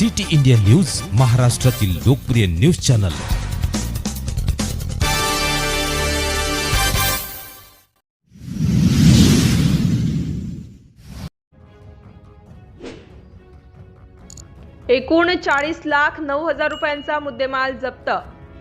City India news महाराष्ट्रातील लोकप्रिय news channel. एकूण चाळीस लाख नऊ हजार रुपयांचा मुद्देमाल जप्त.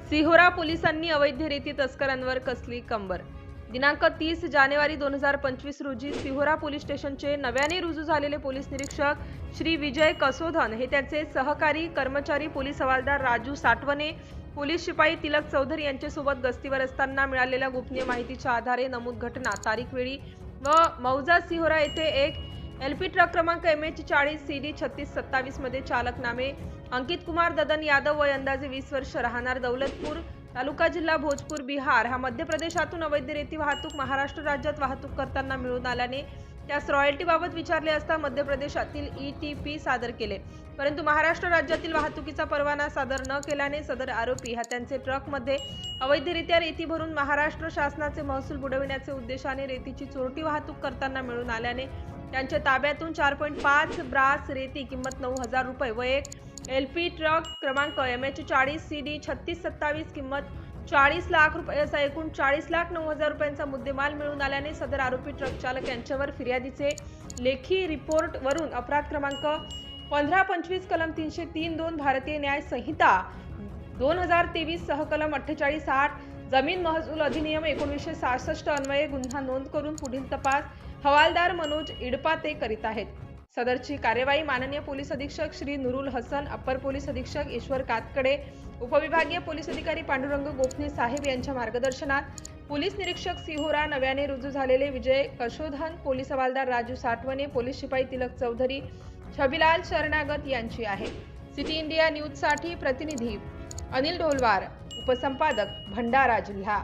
सिहोरा पोलिसांनी अवैधरिती तस्करांवर कसली कंबर? दिनांक तीस जानेवारी दोन हजार पंचवीस रोजी सिहोरा पोलीस स्टेशनचे नव्याने रुजू झालेले पोलीस निरीक्षक श्री विजय कसोधन हे त्याचे सहकारी कर्मचारी पोलीस हवालदार राजू साठवणे पोलीस शिपाई तिलक चौधरी यांच्यासोबत गस्तीवर असताना मिळालेल्या गोपनीय माहितीच्या आधारे नमूद घटना तारीख वेळी व मौजा सिहोरा येथे एक एल पी ट्रक क्रमांक एम एच चाळीस सी डी छत्तीस सत्तावीसमध्ये चालक नामे अंकित कुमार ददन यादव वय अंदाजे वीस वर्ष राहणार दौलतपूर तालुका जिल्हा भोजपूर बिहार हा मध्य प्रदेशातून अवैध रेती वाहतूक महाराष्ट्र राज्यात वाहतूक करताना मिळून आल्याने त्यास रॉयल्टीबाबत विचारले असता मध्य प्रदेशातील ई टी पी सादर केले. परंतु महाराष्ट्र राज्यातील वाहतुकीचा परवाना सादर न केल्याने सदर आरोपी हा त्यांचे ट्रकमध्ये अवैधरित्या रेती भरून महाराष्ट्र शासनाचे महसूल बुडविण्याचे उद्देशाने रेतीची चोरटी वाहतूक करताना मिळून आल्याने त्यांच्या ताब्यातून चार पॉईंट पाच ब्रास रेती किंमत नऊ हजार रुपये व एक एल पी ट्रक क्रमांक एम एच चाळीस सी डी छत्तीस सत्तावीस किंमत चाळीस लाख रुपये असा एकूण चाळीस लाख नऊ हजार रुपयांचा मुद्देमाल मिळून आल्याने सदर आरोपी ट्रक चालक यांच्यावर फिर्यादीचे लेखी रिपोर्टवरून अपराध क्रमांक पंधरा पंचवीस कलम तीनशे तीन दोन भारतीय न्याय संहिता दोन हजार तेवीस सहकलम अठ्ठेचाळीस आठ जमीन महसूल अधिनियम एकोणीसशे सहासष्ट अन्वये गुन्हा नोंद करून पुढील तपास हवालदार मनोज इडपाते करीत आहेत. सदरची कार्यवाही माननीय पोलीस अधीक्षक श्री नुरुल हसन अप्पर पोलीस अधीक्षक ईश्वर कातकडे उपविभागीय पोलीस अधिकारी पांडुरंग गोखणे साहेब यांच्या मार्गदर्शनात पोलीस निरीक्षक सिहोरा नव्याने रुजू झालेले विजय कशोधन पोलीस हवालदार राजू साठवणे पोलीस शिपाई तिलक चौधरी छबिलाल शरणागत यांची आहे. सिटी इंडिया न्यूजसाठी प्रतिनिधी अनिल ढोलवार उपसंपादक भंडारा जिल्हा.